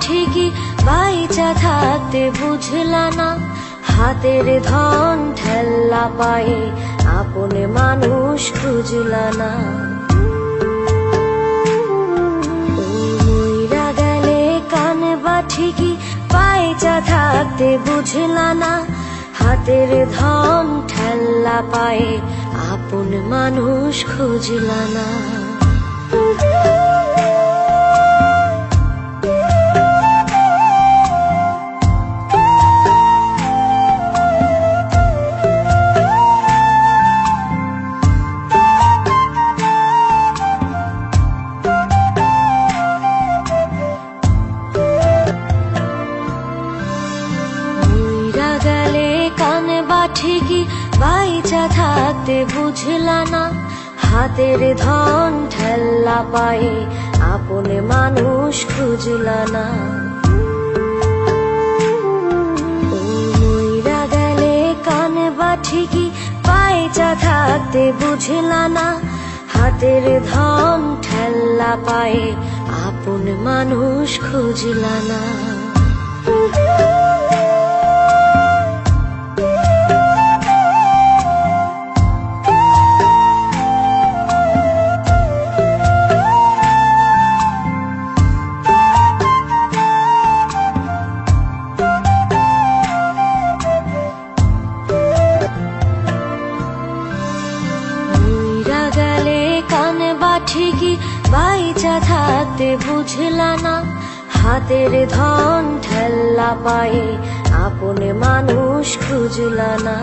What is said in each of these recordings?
ঠিকই বাইচা থাকতে বুঝলা না হাতের ধন ঠেল্লা পায়ে আপন মানুষ খুঁজলা না গেলে কান বা ঠিকই পাইচা থাকতে বুঝলা না হাতের ধন ঠেল্লা পায়ে আপন মানুষ খুঁজলা না ঠিকই বাইচা থাকতে বুঝলা না। হাতের ধন ঠেল্লা পায়ে আপন মানুষ খুঁজলা না। ঠিকই বাইচা থাকতে বুঝলা না। হাতের ধন ঠেল্লা পায়ে আপন মানুষ খুঁজলা না। ঠিকই বাইচা থাকতে বুঝলা না। হাতের ধন ঠেল্লা পায়ে আপন মানুষ খুঁজলা না।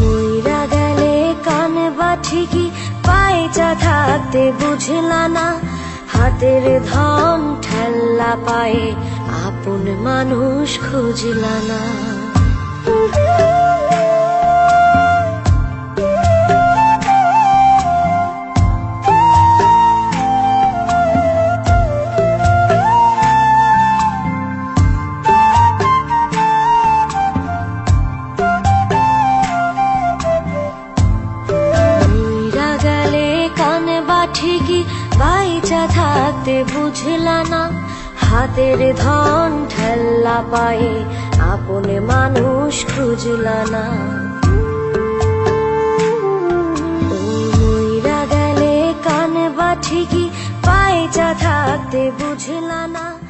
মইরা গেলে কানে বা ঠিকই বাইচা থাকতে বুঝলা না। হাতের ধন ঠেল্লা পায়ে আপন মানুষ খুঁজলা না। ঠিকই বাইচা থাকতে বুঝলা না? হাতের ধন ঠেল্লা পায়ে আপনে মানুষ খুঁজলা না। মইরা গেলে কান বা ঠিকই বাইচা থাকতে বুঝলা না?